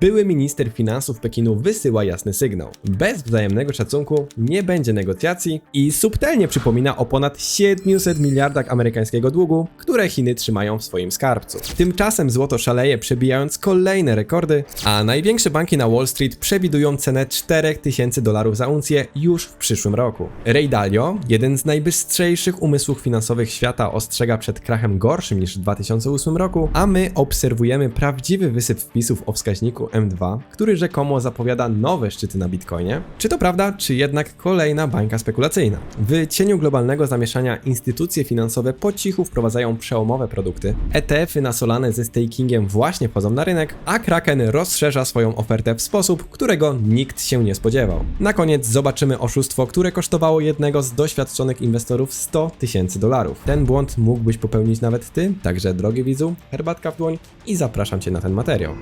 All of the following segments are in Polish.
Były minister finansów Pekinu wysyła jasny sygnał. Bez wzajemnego szacunku nie będzie negocjacji i subtelnie przypomina o ponad 700 miliardach amerykańskiego długu, które Chiny trzymają w swoim skarbcu. Tymczasem złoto szaleje, przebijając kolejne rekordy, a największe banki na Wall Street przewidują cenę 4000 dolarów za uncję już w przyszłym roku. Ray Dalio, jeden z najbystrzejszych umysłów finansowych świata, ostrzega przed krachem gorszym niż w 2008 roku, a my obserwujemy prawdziwy wysyp wpisów o wskaźniku M2, który rzekomo zapowiada nowe szczyty na Bitcoinie. Czy to prawda, czy jednak kolejna bańka spekulacyjna? W cieniu globalnego zamieszania instytucje finansowe po cichu wprowadzają przełomowe produkty, ETF-y na Solanę ze stakingiem właśnie wchodzą na rynek, a Kraken rozszerza swoją ofertę w sposób, którego nikt się nie spodziewał. Na koniec zobaczymy oszustwo, które kosztowało jednego z doświadczonych inwestorów 100 tysięcy dolarów. Ten błąd mógłbyś popełnić nawet ty, także drogi widzu, herbatka w dłoń i zapraszam cię na ten materiał.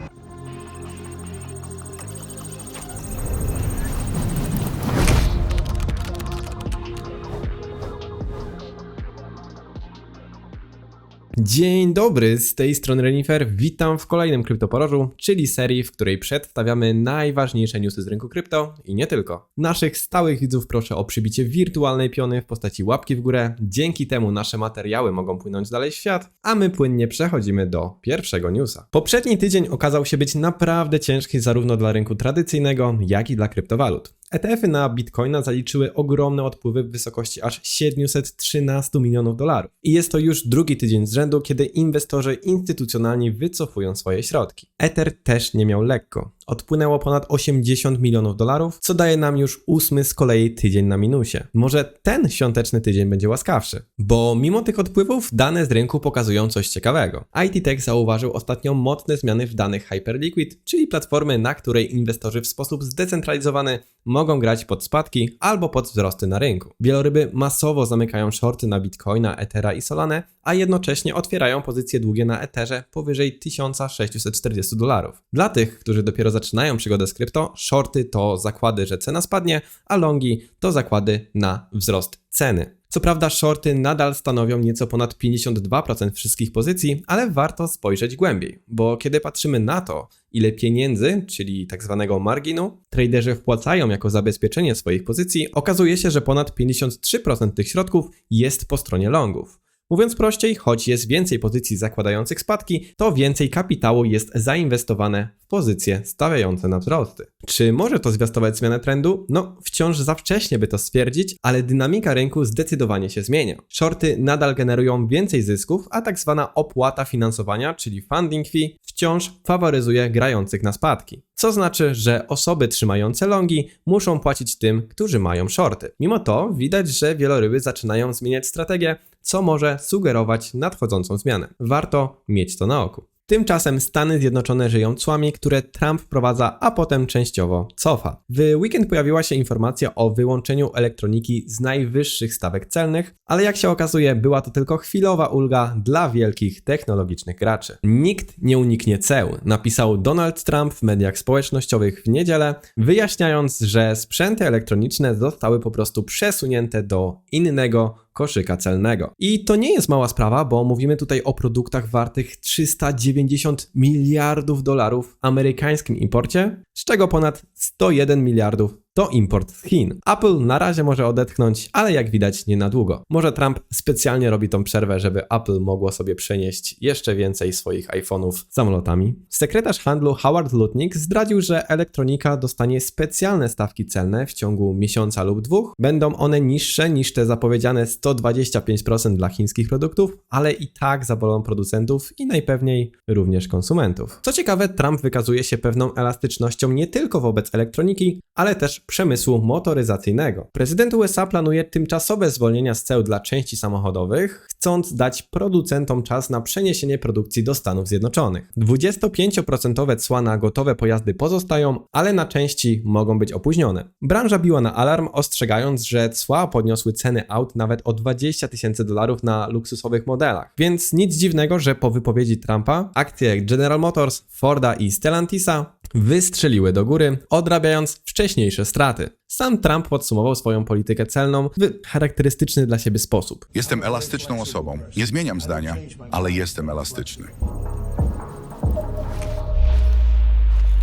Dzień dobry, z tej strony Renifer. Witam w kolejnym kryptoporożu, czyli serii, w której przedstawiamy najważniejsze newsy z rynku krypto i nie tylko. Naszych stałych widzów proszę o przybicie wirtualnej piony w postaci łapki w górę. Dzięki temu nasze materiały mogą płynąć dalej w świat, a my płynnie przechodzimy do pierwszego newsa. Poprzedni tydzień okazał się być naprawdę ciężki zarówno dla rynku tradycyjnego, jak i dla kryptowalut. ETF-y na Bitcoina zaliczyły ogromne odpływy w wysokości aż 713 milionów dolarów. I jest to już drugi tydzień z rzędu, kiedy inwestorzy instytucjonalni wycofują swoje środki. Ether też nie miał lekko. Odpłynęło ponad 80 milionów dolarów, co daje nam już ósmy z kolei tydzień na minusie. Może ten świąteczny tydzień będzie łaskawszy, bo mimo tych odpływów dane z rynku pokazują coś ciekawego. IT Tech zauważył ostatnio mocne zmiany w danych Hyperliquid, czyli platformy, na której inwestorzy w sposób zdecentralizowany mogą grać pod spadki albo pod wzrosty na rynku. Wieloryby masowo zamykają shorty na Bitcoina, Ethera i Solanę, a jednocześnie otwierają pozycje długie na Etherze powyżej 1640 dolarów. Dla tych, którzy dopiero zaczynają przygodę z krypto, shorty to zakłady, że cena spadnie, a longi to zakłady na wzrost ceny. Co prawda, shorty nadal stanowią nieco ponad 52% wszystkich pozycji, ale warto spojrzeć głębiej, bo kiedy patrzymy na to, ile pieniędzy, czyli tak zwanego marginu, traderzy wpłacają jako zabezpieczenie swoich pozycji, okazuje się, że ponad 53% tych środków jest po stronie longów. Mówiąc prościej, choć jest więcej pozycji zakładających spadki, to więcej kapitału jest zainwestowane w pozycje stawiające na wzrosty. Czy może to zwiastować zmianę trendu? No, wciąż za wcześnie by to stwierdzić, ale dynamika rynku zdecydowanie się zmienia. Shorty nadal generują więcej zysków, a tak zwana opłata finansowania, czyli funding fee, wciąż faworyzuje grających na spadki. Co znaczy, że osoby trzymające longi muszą płacić tym, którzy mają shorty. Mimo to widać, że wieloryby zaczynają zmieniać strategię, co może sugerować nadchodzącą zmianę. Warto mieć to na oku. Tymczasem Stany Zjednoczone żyją cłami, które Trump wprowadza, a potem częściowo cofa. W weekend pojawiła się informacja o wyłączeniu elektroniki z najwyższych stawek celnych, ale jak się okazuje, była to tylko chwilowa ulga dla wielkich technologicznych graczy. Nikt nie uniknie ceł, napisał Donald Trump w mediach społecznościowych w niedzielę, wyjaśniając, że sprzęty elektroniczne zostały po prostu przesunięte do innego koszyka celnego. I to nie jest mała sprawa, bo mówimy tutaj o produktach wartych 390 miliardów dolarów w amerykańskim imporcie, z czego ponad 101 miliardów to import z Chin. Apple na razie może odetchnąć, ale jak widać nie na długo. Może Trump specjalnie robi tą przerwę, żeby Apple mogło sobie przenieść jeszcze więcej swoich iPhone'ów samolotami. Sekretarz handlu Howard Lutnick zdradził, że elektronika dostanie specjalne stawki celne w ciągu miesiąca lub dwóch. Będą one niższe niż te zapowiedziane 125% dla chińskich produktów, ale i tak zabolą producentów i najpewniej również konsumentów. Co ciekawe, Trump wykazuje się pewną elastycznością nie tylko wobec elektroniki, ale też przemysłu motoryzacyjnego. Prezydent USA planuje tymczasowe zwolnienia z ceł dla części samochodowych, chcąc dać producentom czas na przeniesienie produkcji do Stanów Zjednoczonych. 25% cła na gotowe pojazdy pozostają, ale na części mogą być opóźnione. Branża biła na alarm, ostrzegając, że cła podniosły ceny aut nawet o 20 tysięcy dolarów na luksusowych modelach. Więc nic dziwnego, że po wypowiedzi Trumpa akcje General Motors, Forda i Stellantisa wystrzeliły do góry, odrabiając wcześniejsze straty. Sam Trump podsumował swoją politykę celną w charakterystyczny dla siebie sposób. Jestem elastyczną osobą. Nie zmieniam zdania, ale jestem elastyczny.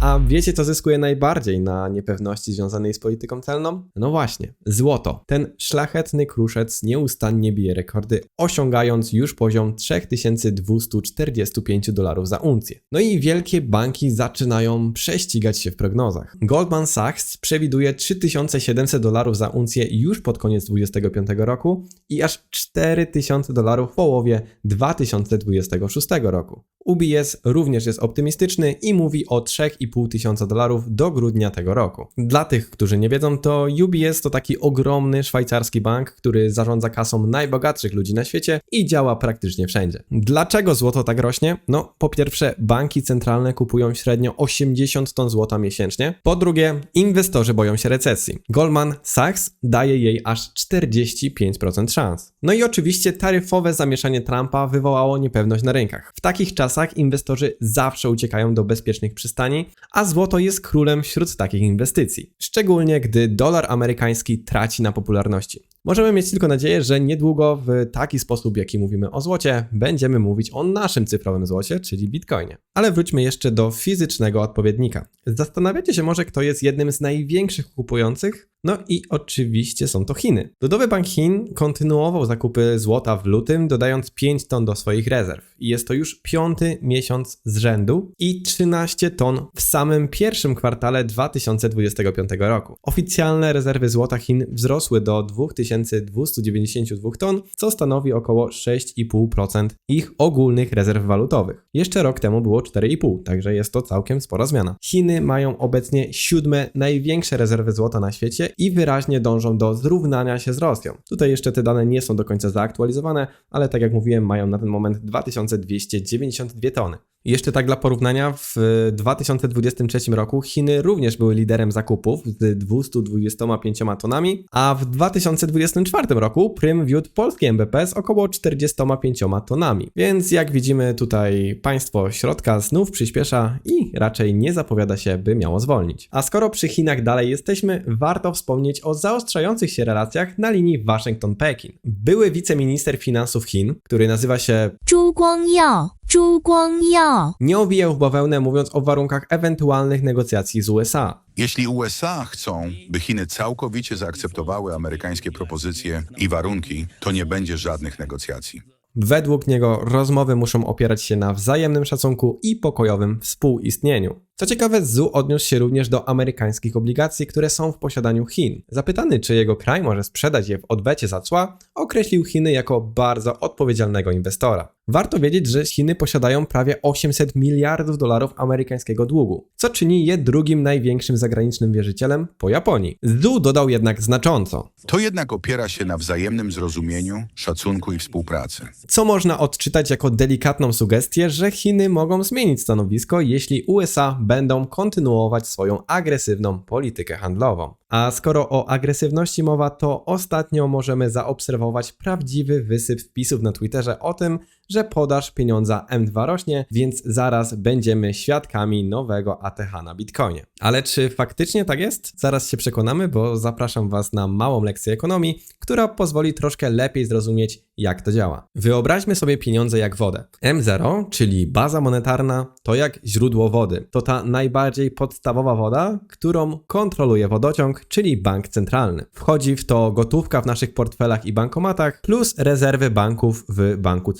A wiecie, co zyskuje najbardziej na niepewności związanej z polityką celną? No właśnie, złoto. Ten szlachetny kruszec nieustannie bije rekordy, osiągając już poziom 3245 dolarów za uncję. No i wielkie banki zaczynają prześcigać się w prognozach. Goldman Sachs przewiduje 3700 dolarów za uncję już pod koniec 2025 roku i aż 4000 dolarów w połowie 2026 roku. UBS również jest optymistyczny i mówi o 3,5 tysiąca dolarów do grudnia tego roku. Dla tych, którzy nie wiedzą, to UBS to taki ogromny szwajcarski bank, który zarządza kasą najbogatszych ludzi na świecie i działa praktycznie wszędzie. Dlaczego złoto tak rośnie? No, po pierwsze, banki centralne kupują średnio 80 ton złota miesięcznie. Po drugie, inwestorzy boją się recesji. Goldman Sachs daje jej aż 45% szans. No i oczywiście taryfowe zamieszanie Trumpa wywołało niepewność na rynkach. W takich czasach inwestorzy zawsze uciekają do bezpiecznych przystani, a złoto jest królem wśród takich inwestycji. Szczególnie gdy dolar amerykański traci na popularności. Możemy mieć tylko nadzieję, że niedługo w taki sposób, jaki mówimy o złocie, będziemy mówić o naszym cyfrowym złocie, czyli bitcoinie. Ale wróćmy jeszcze do fizycznego odpowiednika. Zastanawiacie się może, kto jest jednym z największych kupujących? No i oczywiście są to Chiny. Ludowy Bank Chin kontynuował zakupy złota w lutym, dodając 5 ton do swoich rezerw. I jest to już piąty miesiąc z rzędu i 13 ton w samym pierwszym kwartale 2025 roku. Oficjalne rezerwy złota Chin wzrosły do 2292 ton, co stanowi około 6,5% ich ogólnych rezerw walutowych. Jeszcze rok temu było 4,5, także jest to całkiem spora zmiana. Chiny mają obecnie siódme największe rezerwy złota na świecie i wyraźnie dążą do zrównania się z Rosją. Tutaj jeszcze te dane nie są do końca zaaktualizowane, ale tak jak mówiłem, mają na ten moment 2292 tony. Jeszcze tak dla porównania, w 2023 roku Chiny również były liderem zakupów z 225 tonami, a w 1944 roku Prym wiódł polskie MBP z około 45 tonami. Więc jak widzimy tutaj państwo środka znów przyspiesza i raczej nie zapowiada się, by miało zwolnić. A skoro przy Chinach dalej jesteśmy, warto wspomnieć o zaostrzających się relacjach na linii Waszyngton-Pekin. Były wiceminister finansów Chin, który nazywa się Zhu Guangyao, nie owijał w bawełnę mówiąc o warunkach ewentualnych negocjacji z USA. Jeśli USA chcą, by Chiny całkowicie zaakceptowały amerykańskie propozycje i warunki, to nie będzie żadnych negocjacji. Według niego rozmowy muszą opierać się na wzajemnym szacunku i pokojowym współistnieniu. Co ciekawe, Zhu odniósł się również do amerykańskich obligacji, które są w posiadaniu Chin. Zapytany, czy jego kraj może sprzedać je w odwecie za cła, określił Chiny jako bardzo odpowiedzialnego inwestora. Warto wiedzieć, że Chiny posiadają prawie 800 miliardów dolarów amerykańskiego długu, co czyni je drugim największym zagranicznym wierzycielem po Japonii. Zhu dodał jednak znacząco. To jednak opiera się na wzajemnym zrozumieniu, szacunku i współpracy. Co można odczytać jako delikatną sugestię, że Chiny mogą zmienić stanowisko, jeśli USA będą kontynuować swoją agresywną politykę handlową. A skoro o agresywności mowa, to ostatnio możemy zaobserwować prawdziwy wysyp wpisów na Twitterze o tym, że podaż pieniądza M2 rośnie, więc zaraz będziemy świadkami nowego ATH na Bitcoinie. Ale czy faktycznie tak jest? Zaraz się przekonamy, bo zapraszam Was na małą lekcję ekonomii, która pozwoli troszkę lepiej zrozumieć, jak to działa. Wyobraźmy sobie pieniądze jak wodę. M0, czyli baza monetarna, to jak źródło wody. To ta najbardziej podstawowa woda, którą kontroluje wodociąg, czyli bank centralny. Wchodzi w to gotówka w naszych portfelach i bankomatach, plus rezerwy banków w banku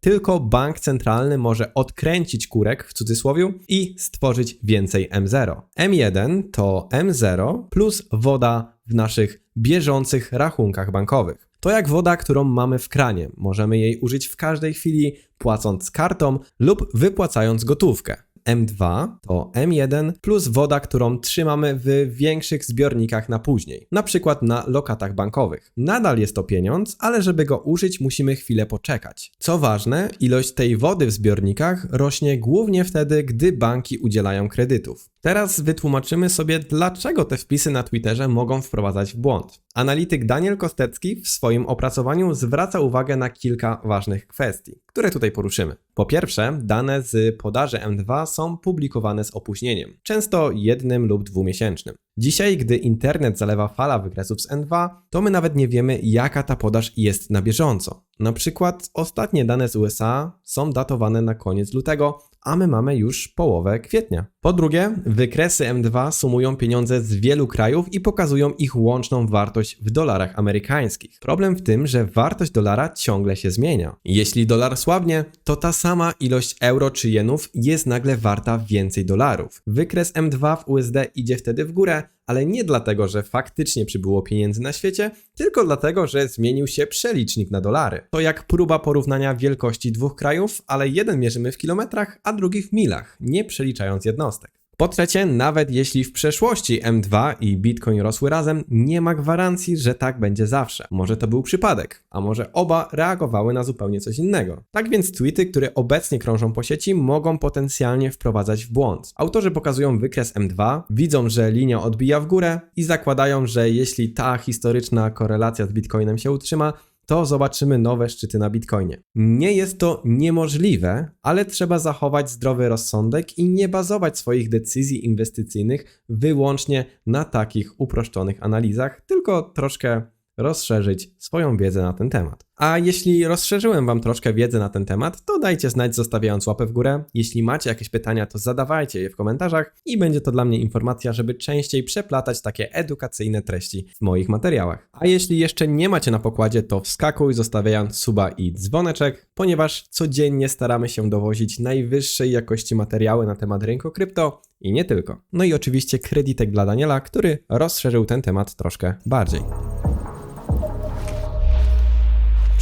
Tylko bank centralny może odkręcić kurek w cudzysłowie i stworzyć więcej M0. M1 to M0 plus woda w naszych bieżących rachunkach bankowych. To jak woda, którą mamy w kranie. Możemy jej użyć w każdej chwili, płacąc kartą lub wypłacając gotówkę. M2 to M1 plus woda, którą trzymamy w większych zbiornikach na później, na przykład na lokatach bankowych. Nadal jest to pieniądz, ale żeby go użyć, musimy chwilę poczekać. Co ważne, ilość tej wody w zbiornikach rośnie głównie wtedy, gdy banki udzielają kredytów. Teraz wytłumaczymy sobie, dlaczego te wpisy na Twitterze mogą wprowadzać w błąd. Analityk Daniel Kostecki w swoim opracowaniu zwraca uwagę na kilka ważnych kwestii, które tutaj poruszymy. Po pierwsze, dane z podaży M2 są publikowane z opóźnieniem, często jednym lub dwumiesięcznym. Dzisiaj, gdy internet zalewa fala wykresów z N2, to my nawet nie wiemy, jaka ta podaż jest na bieżąco. Na przykład ostatnie dane z USA są datowane na koniec lutego, a my mamy już połowę kwietnia. Po drugie, wykresy M2 sumują pieniądze z wielu krajów i pokazują ich łączną wartość w dolarach amerykańskich. Problem w tym, że wartość dolara ciągle się zmienia. Jeśli dolar słabnie, to ta sama ilość euro czy jenów jest nagle warta więcej dolarów. Wykres M2 w USD idzie wtedy w górę, ale nie dlatego, że faktycznie przybyło pieniędzy na świecie, tylko dlatego, że zmienił się przelicznik na dolary. To jak próba porównania wielkości dwóch krajów, ale jeden mierzymy w kilometrach, a drugi w milach, nie przeliczając jednostek. Po trzecie, nawet jeśli w przeszłości M2 i Bitcoin rosły razem, nie ma gwarancji, że tak będzie zawsze. Może to był przypadek, a może oba reagowały na zupełnie coś innego. Tak więc tweety, które obecnie krążą po sieci, mogą potencjalnie wprowadzać w błąd. Autorzy pokazują wykres M2, widzą, że linia odbija w górę i zakładają, że jeśli ta historyczna korelacja z Bitcoinem się utrzyma, to zobaczymy nowe szczyty na Bitcoinie. Nie jest to niemożliwe, ale trzeba zachować zdrowy rozsądek i nie bazować swoich decyzji inwestycyjnych wyłącznie na takich uproszczonych analizach, tylko troszkę rozszerzyć swoją wiedzę na ten temat. A jeśli rozszerzyłem Wam troszkę wiedzę na ten temat, to dajcie znać zostawiając łapę w górę. Jeśli macie jakieś pytania, to zadawajcie je w komentarzach i będzie to dla mnie informacja, żeby częściej przeplatać takie edukacyjne treści w moich materiałach. A jeśli jeszcze nie macie na pokładzie, to wskakuj zostawiając suba i dzwoneczek, ponieważ codziennie staramy się dowozić najwyższej jakości materiały na temat rynku krypto i nie tylko. No i oczywiście kredytek dla Daniela, który rozszerzył ten temat troszkę bardziej.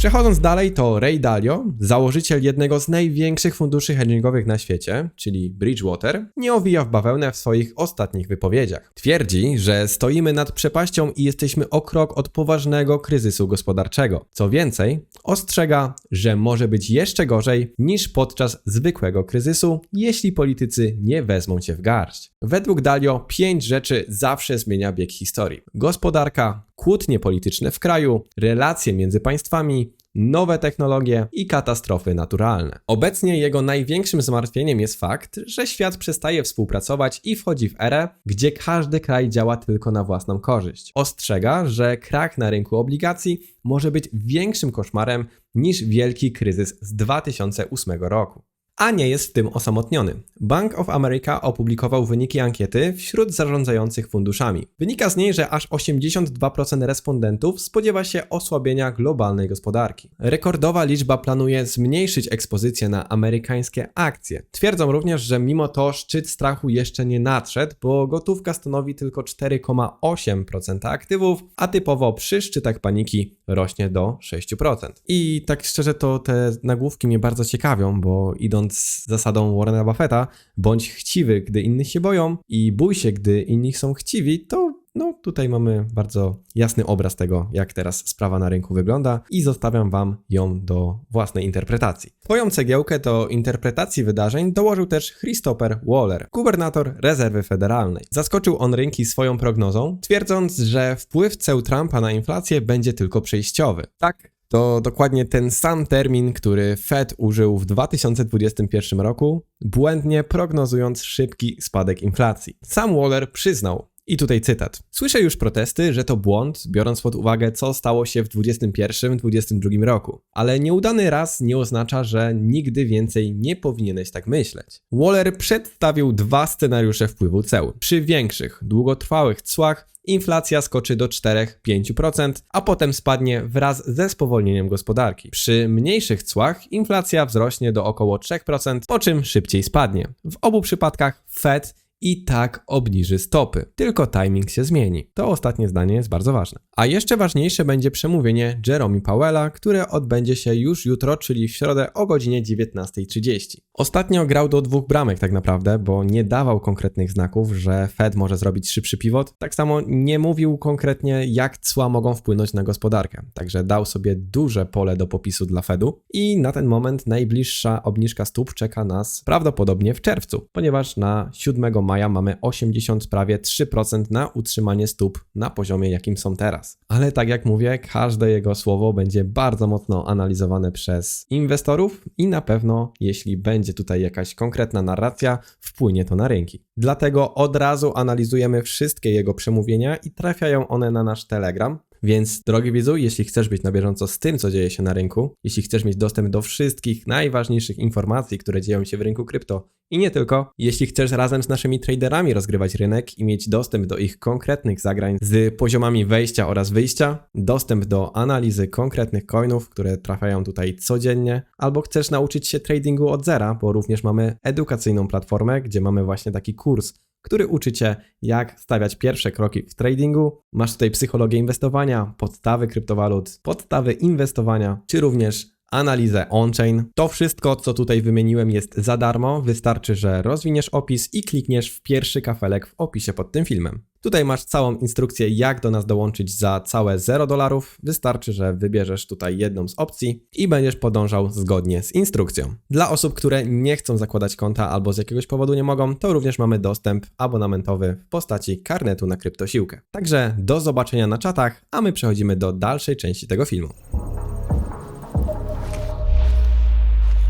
Przechodząc dalej, to Ray Dalio, założyciel jednego z największych funduszy hedgingowych na świecie, czyli Bridgewater, nie owija w bawełnę w swoich ostatnich wypowiedziach. Twierdzi, że stoimy nad przepaścią i jesteśmy o krok od poważnego kryzysu gospodarczego. Co więcej, ostrzega, że może być jeszcze gorzej niż podczas zwykłego kryzysu, jeśli politycy nie wezmą się w garść. Według Dalio pięć rzeczy zawsze zmienia bieg historii. Gospodarka, kłótnie polityczne w kraju, relacje między państwami, nowe technologie i katastrofy naturalne. Obecnie jego największym zmartwieniem jest fakt, że świat przestaje współpracować i wchodzi w erę, gdzie każdy kraj działa tylko na własną korzyść. Ostrzega, że krach na rynku obligacji może być większym koszmarem niż wielki kryzys z 2008 roku a nie jest w tym osamotniony. Bank of America opublikował wyniki ankiety wśród zarządzających funduszami. Wynika z niej, że aż 82% respondentów spodziewa się osłabienia globalnej gospodarki. Rekordowa liczba planuje zmniejszyć ekspozycję na amerykańskie akcje. Twierdzą również, że mimo to szczyt strachu jeszcze nie nadszedł, bo gotówka stanowi tylko 4,8% aktywów, a typowo przy szczytach paniki rośnie do 6%. I tak szczerze to te nagłówki mnie bardzo ciekawią, bo idąc zasadą Warrena Buffetta, bądź chciwy, gdy innych się boją i bój się, gdy inni są chciwi, to no tutaj mamy bardzo jasny obraz tego, jak teraz sprawa na rynku wygląda i zostawiam Wam ją do własnej interpretacji. Swoją cegiełkę do interpretacji wydarzeń dołożył też Christopher Waller, gubernator rezerwy federalnej. Zaskoczył on rynki swoją prognozą, twierdząc, że wpływ ceł Trumpa na inflację będzie tylko przejściowy. Tak, to dokładnie ten sam termin, który Fed użył w 2021 roku, błędnie prognozując szybki spadek inflacji. Sam Waller przyznał, i tutaj cytat. Słyszę już protesty, że to błąd, biorąc pod uwagę, co stało się w 2021-2022 roku. Ale nieudany raz nie oznacza, że nigdy więcej nie powinieneś tak myśleć. Waller przedstawił dwa scenariusze wpływu ceł. Przy większych, długotrwałych cłach inflacja skoczy do 4-5%, a potem spadnie wraz ze spowolnieniem gospodarki. Przy mniejszych cłach inflacja wzrośnie do około 3%, po czym szybciej spadnie. W obu przypadkach Fed i tak obniży stopy. Tylko timing się zmieni. To ostatnie zdanie jest bardzo ważne. A jeszcze ważniejsze będzie przemówienie Jerome Powella, które odbędzie się już jutro, czyli w środę o godzinie 19.30. Ostatnio grał do dwóch bramek tak naprawdę, bo nie dawał konkretnych znaków, że Fed może zrobić szybszy pivot. Tak samo nie mówił konkretnie, jak cła mogą wpłynąć na gospodarkę. Także dał sobie duże pole do popisu dla Fedu i na ten moment najbliższa obniżka stóp czeka nas prawdopodobnie w czerwcu, ponieważ na 7 maja mamy 80 prawie 3% na utrzymanie stóp na poziomie jakim są teraz. Ale tak jak mówię, każde jego słowo będzie bardzo mocno analizowane przez inwestorów i na pewno jeśli będzie tutaj jakaś konkretna narracja, wpłynie to na rynki. Dlatego od razu analizujemy wszystkie jego przemówienia i trafiają one na nasz Telegram. Więc drogi widzu, jeśli chcesz być na bieżąco z tym, co dzieje się na rynku, jeśli chcesz mieć dostęp do wszystkich najważniejszych informacji, które dzieją się w rynku krypto i nie tylko, jeśli chcesz razem z naszymi traderami rozgrywać rynek i mieć dostęp do ich konkretnych zagrań z poziomami wejścia oraz wyjścia, dostęp do analizy konkretnych coinów, które trafiają tutaj codziennie, albo chcesz nauczyć się tradingu od zera, bo również mamy edukacyjną platformę, gdzie mamy właśnie taki kurs, który uczy Cię, jak stawiać pierwsze kroki w tradingu. Masz tutaj psychologię inwestowania, podstawy kryptowalut, podstawy inwestowania, czy również analizę on-chain. To wszystko, co tutaj wymieniłem, jest za darmo. Wystarczy, że rozwiniesz opis i klikniesz w pierwszy kafelek w opisie pod tym filmem. Tutaj masz całą instrukcję, jak do nas dołączyć za całe 0 dolarów. Wystarczy, że wybierzesz tutaj jedną z opcji i będziesz podążał zgodnie z instrukcją. Dla osób, które nie chcą zakładać konta albo z jakiegoś powodu nie mogą, to również mamy dostęp abonamentowy w postaci karnetu na kryptosiłkę. Także do zobaczenia na czatach, a my przechodzimy do dalszej części tego filmu.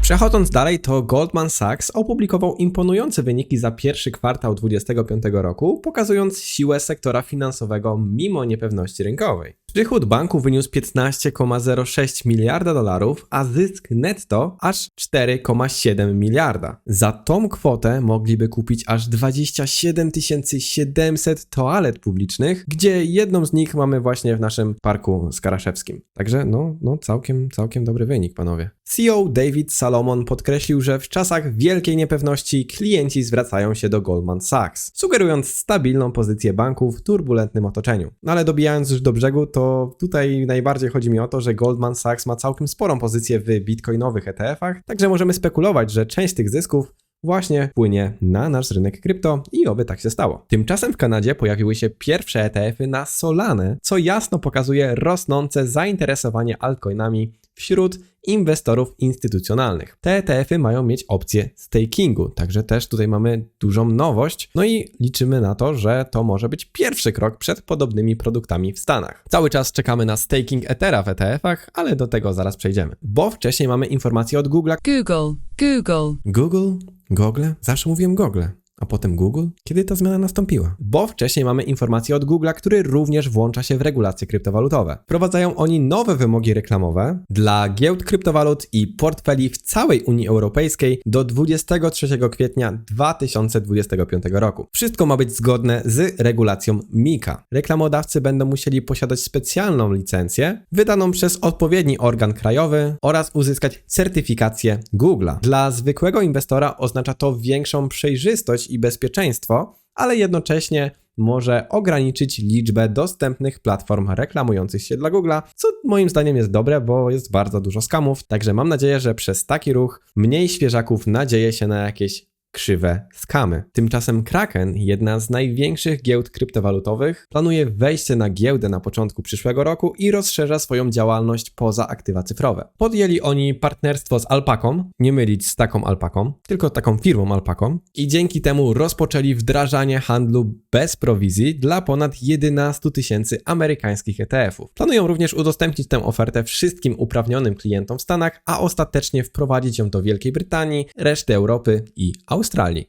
Przechodząc dalej, to Goldman Sachs opublikował imponujące wyniki za pierwszy kwartał 2025 roku, pokazując siłę sektora finansowego mimo niepewności rynkowej. Przychód banku wyniósł 15,06 miliarda dolarów, a zysk netto aż 4,7 miliarda. Za tą kwotę mogliby kupić aż 27 700 toalet publicznych, gdzie jedną z nich mamy właśnie w naszym parku skaraszewskim. Także no, no całkiem, całkiem dobry wynik, panowie. CEO David Salomon podkreślił, że w czasach wielkiej niepewności klienci zwracają się do Goldman Sachs, sugerując stabilną pozycję banku w turbulentnym otoczeniu. No ale dobijając już do brzegu, to tutaj najbardziej chodzi mi o to, że Goldman Sachs ma całkiem sporą pozycję w bitcoinowych ETF-ach, także możemy spekulować, że część tych zysków właśnie płynie na nasz rynek krypto i oby tak się stało. Tymczasem w Kanadzie pojawiły się pierwsze ETF-y na Solanę, co jasno pokazuje rosnące zainteresowanie altcoinami wśród inwestorów instytucjonalnych. Te ETF-y mają mieć opcję stakingu, także też tutaj mamy dużą nowość, no i liczymy na to, że to może być pierwszy krok przed podobnymi produktami w Stanach. Cały czas czekamy na staking Ethera w ETF-ach, ale do tego zaraz przejdziemy, bo wcześniej mamy informację od Google'a. Google, Google, Google? Google? Zawsze mówiłem Google. A potem Google? Kiedy ta zmiana nastąpiła? Bo wcześniej mamy informację od Google'a, który również włącza się w regulacje kryptowalutowe. Wprowadzają oni nowe wymogi reklamowe dla giełd kryptowalut i portfeli w całej Unii Europejskiej do 23 kwietnia 2025 roku. Wszystko ma być zgodne z regulacją MiCA. Reklamodawcy będą musieli posiadać specjalną licencję wydaną przez odpowiedni organ krajowy oraz uzyskać certyfikację Google'a. Dla zwykłego inwestora oznacza to większą przejrzystość i bezpieczeństwo, ale jednocześnie może ograniczyć liczbę dostępnych platform reklamujących się dla Google'a, co moim zdaniem jest dobre, bo jest bardzo dużo skamów, także mam nadzieję, że przez taki ruch mniej świeżaków nadzieje się na jakieś krzywe skamy. Tymczasem Kraken, jedna z największych giełd kryptowalutowych, planuje wejście na giełdę na początku przyszłego roku i rozszerza swoją działalność poza aktywa cyfrowe. Podjęli oni partnerstwo z Alpaką, nie mylić z taką Alpaką, tylko taką firmą Alpaką i dzięki temu rozpoczęli wdrażanie handlu bez prowizji dla ponad 11 tysięcy amerykańskich ETF-ów. Planują również udostępnić tę ofertę wszystkim uprawnionym klientom w Stanach, a ostatecznie wprowadzić ją do Wielkiej Brytanii, reszty Europy i Australii.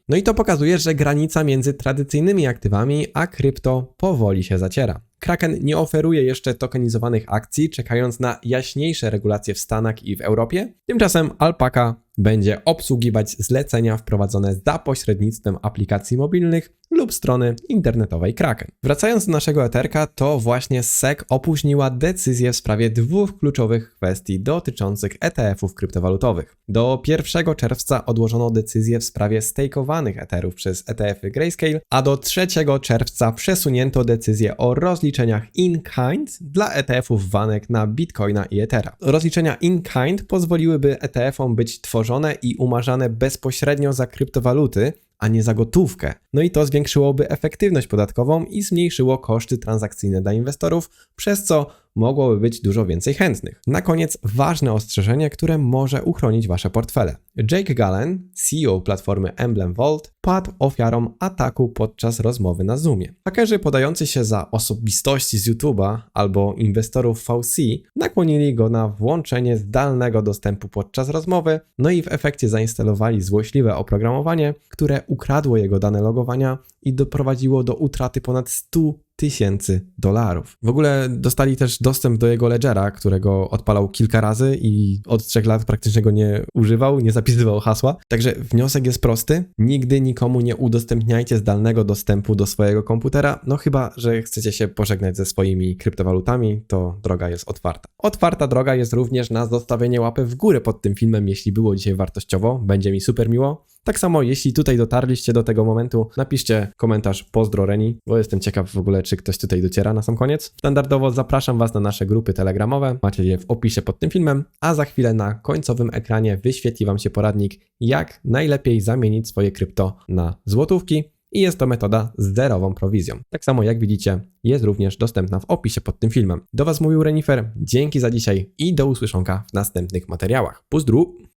No i to pokazuje, że granica między tradycyjnymi aktywami a krypto powoli się zaciera. Kraken nie oferuje jeszcze tokenizowanych akcji, czekając na jaśniejsze regulacje w Stanach i w Europie. Tymczasem Alpaka będzie obsługiwać zlecenia wprowadzone za pośrednictwem aplikacji mobilnych lub strony internetowej Kraken. Wracając do naszego Etherka, to właśnie SEC opóźniła decyzję w sprawie dwóch kluczowych kwestii dotyczących ETF-ów kryptowalutowych. Do 1 czerwca odłożono decyzję w sprawie stakeowanych Etherów przez ETF-y Grayscale, a do 3 czerwca przesunięto decyzję o rozliczeniach in-kind dla ETF-ów wanek na Bitcoina i Ethera. Rozliczenia in-kind pozwoliłyby ETF-om być i umarzane bezpośrednio za kryptowaluty, a nie za gotówkę. No i to zwiększyłoby efektywność podatkową i zmniejszyło koszty transakcyjne dla inwestorów, przez co mogłoby być dużo więcej chętnych. Na koniec ważne ostrzeżenie, które może uchronić Wasze portfele. Jake Gallen, CEO platformy Emblem Vault, padł ofiarą ataku podczas rozmowy na Zoomie. Hakerzy podający się za osobistości z YouTube'a albo inwestorów VC nakłonili go na włączenie zdalnego dostępu podczas rozmowy, no i w efekcie zainstalowali złośliwe oprogramowanie, które ukradło jego dane logowania i doprowadziło do utraty ponad 100 tysięcy dolarów. W ogóle dostali też dostęp do jego ledgera, którego odpalał kilka razy i od trzech lat praktycznie go nie używał, nie zapisywał hasła. Także wniosek jest prosty. Nigdy nikomu nie udostępniajcie zdalnego dostępu do swojego komputera, no chyba, że chcecie się pożegnać ze swoimi kryptowalutami, to droga jest otwarta. Otwarta droga jest również na zostawienie łapy w górę pod tym filmem, jeśli było dzisiaj wartościowo. Będzie mi super miło. Tak samo, jeśli tutaj dotarliście do tego momentu, napiszcie komentarz pozdro Reni, bo jestem ciekaw w ogóle, czy ktoś tutaj dociera na sam koniec. Standardowo zapraszam Was na nasze grupy telegramowe, macie je w opisie pod tym filmem, a za chwilę na końcowym ekranie wyświetli Wam się poradnik, jak najlepiej zamienić swoje krypto na złotówki. I jest to metoda z zerową prowizją. Tak samo jak widzicie, jest również dostępna w opisie pod tym filmem. Do Was mówił Renifer, dzięki za dzisiaj i do usłyszonka w następnych materiałach. Pozdru!